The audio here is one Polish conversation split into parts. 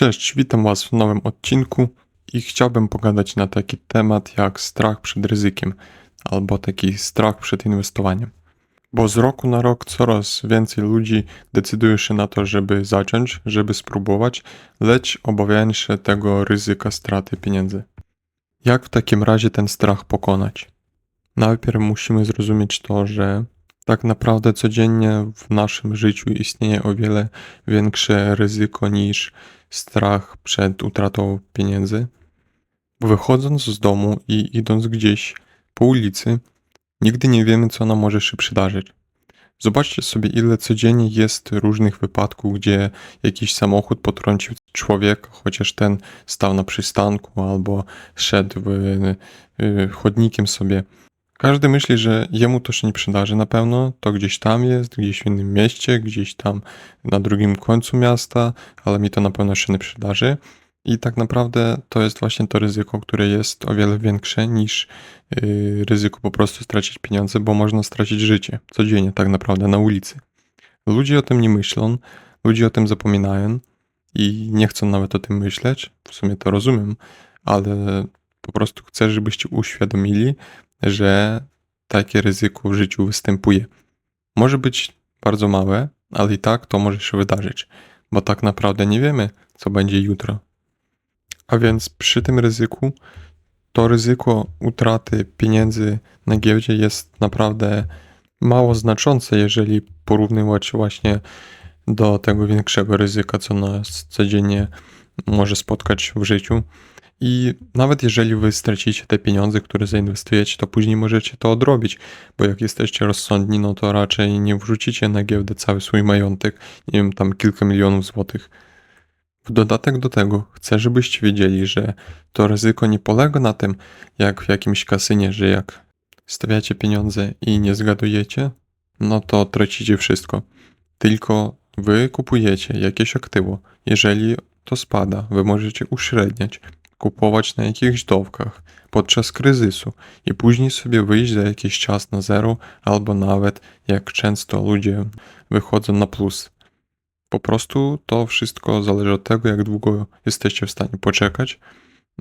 Cześć, witam Was w nowym odcinku i chciałbym pogadać na taki temat jak strach przed ryzykiem albo taki strach przed inwestowaniem. Bo z roku na rok coraz więcej ludzi decyduje się na to, żeby zacząć, żeby spróbować, lecz obawiają się tego ryzyka straty pieniędzy. Jak w takim razie ten strach pokonać? Najpierw musimy zrozumieć to, że tak naprawdę codziennie w naszym życiu istnieje o wiele większe ryzyko niż strach przed utratą pieniędzy. Wychodząc z domu i idąc gdzieś po ulicy, nigdy nie wiemy, co nam może się przydarzyć. Zobaczcie sobie, ile codziennie jest różnych wypadków, gdzie jakiś samochód potrącił człowieka, chociaż ten stał na przystanku albo szedł y, y, chodnikiem sobie. Każdy myśli, że jemu to się nie przydarzy na pewno, to gdzieś tam jest, gdzieś w innym mieście, gdzieś tam na drugim końcu miasta, ale mi to na pewno się nie przydarzy. I tak naprawdę to jest właśnie to ryzyko, które jest o wiele większe niż yy, ryzyko po prostu stracić pieniądze, bo można stracić życie codziennie tak naprawdę na ulicy. Ludzie o tym nie myślą, ludzie o tym zapominają i nie chcą nawet o tym myśleć. W sumie to rozumiem, ale po prostu chcę, żebyście uświadomili, że takie ryzyko w życiu występuje. Może być bardzo małe, ale i tak to może się wydarzyć, bo tak naprawdę nie wiemy, co będzie jutro. A więc przy tym ryzyku, to ryzyko utraty pieniędzy na giełdzie jest naprawdę mało znaczące, jeżeli porównywać właśnie do tego większego ryzyka, co nas codziennie może spotkać w życiu. I nawet jeżeli wy stracicie te pieniądze, które zainwestujecie, to później możecie to odrobić, bo jak jesteście rozsądni, no to raczej nie wrzucicie na giełdę cały swój majątek, nie wiem, tam kilka milionów złotych. W dodatek do tego chcę, żebyście wiedzieli, że to ryzyko nie polega na tym, jak w jakimś kasynie, że jak stawiacie pieniądze i nie zgadujecie, no to tracicie wszystko. Tylko wy kupujecie jakieś aktywo. Jeżeli to spada, wy możecie uśredniać kupować na jakichś dowkach podczas kryzysu i później sobie wyjść za jakiś czas na zero, albo nawet jak często ludzie wychodzą na plus. Po prostu to wszystko zależy od tego, jak długo jesteście w stanie poczekać.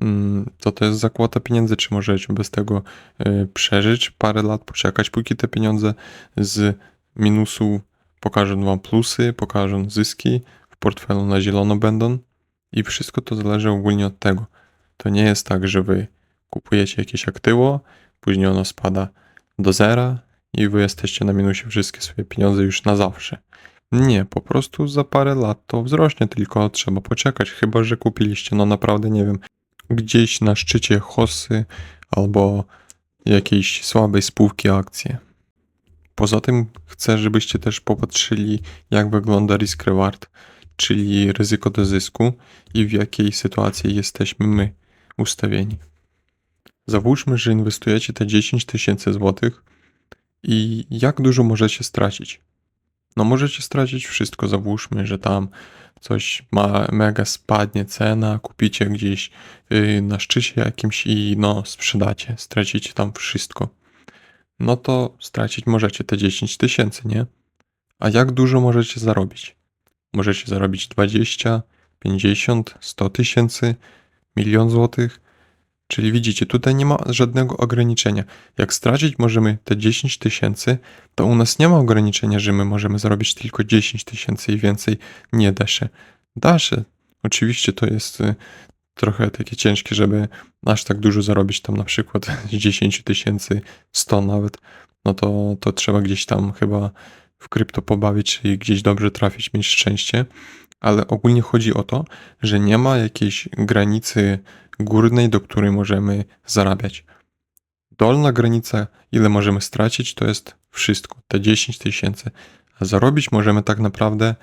Mm, co to jest zakłada pieniędzy? Czy możecie bez tego y, przeżyć parę lat, poczekać, póki te pieniądze z minusu pokażą wam plusy, pokażą zyski, w portfelu na zielono będą. I wszystko to zależy ogólnie od tego. To nie jest tak, że wy kupujecie jakieś aktywo, później ono spada do zera i wy jesteście na minusie wszystkie swoje pieniądze już na zawsze. Nie, po prostu za parę lat to wzrośnie, tylko trzeba poczekać, chyba że kupiliście, no naprawdę nie wiem, gdzieś na szczycie hossy albo jakiejś słabej spółki akcje. Poza tym chcę, żebyście też popatrzyli, jak wygląda risk reward, czyli ryzyko do zysku i w jakiej sytuacji jesteśmy my ustawieni. Załóżmy, że inwestujecie te 10 tysięcy złotych i jak dużo możecie stracić? No możecie stracić wszystko, załóżmy, że tam coś ma mega spadnie cena, kupicie gdzieś yy, na szczycie jakimś i no sprzedacie, stracicie tam wszystko. No to stracić możecie te 10 tysięcy, nie? A jak dużo możecie zarobić? Możecie zarobić 20, 50, 100 tysięcy, milion złotych. Czyli widzicie, tutaj nie ma żadnego ograniczenia. Jak stracić możemy te 10 tysięcy, to u nas nie ma ograniczenia, że my możemy zarobić tylko 10 tysięcy i więcej nie da się. Da się. Oczywiście to jest y, trochę takie ciężkie, żeby aż tak dużo zarobić, tam na przykład z 10 tysięcy, 100 nawet, no to, to trzeba gdzieś tam chyba w krypto pobawić i gdzieś dobrze trafić, mieć szczęście ale ogólnie chodzi o to, że nie ma jakiejś granicy górnej, do której możemy zarabiać. Dolna granica, ile możemy stracić, to jest wszystko, te 10 tysięcy, a zarobić możemy tak naprawdę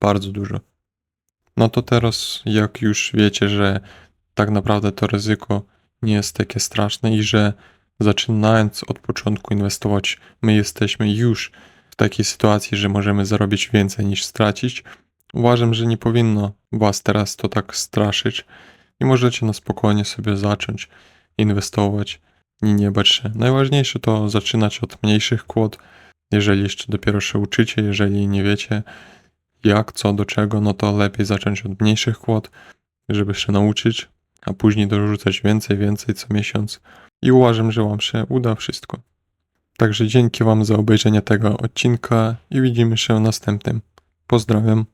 bardzo dużo. No to teraz, jak już wiecie, że tak naprawdę to ryzyko nie jest takie straszne i że zaczynając od początku inwestować, my jesteśmy już w takiej sytuacji, że możemy zarobić więcej niż stracić, Uważam, że nie powinno Was teraz to tak straszyć i możecie na spokojnie sobie zacząć inwestować i nie bać się. Najważniejsze to zaczynać od mniejszych kwot, jeżeli jeszcze dopiero się uczycie, jeżeli nie wiecie jak, co, do czego, no to lepiej zacząć od mniejszych kwot, żeby się nauczyć, a później dorzucać więcej, więcej co miesiąc. I uważam, że Wam się uda wszystko. Także dzięki Wam za obejrzenie tego odcinka i widzimy się następnym. Pozdrawiam.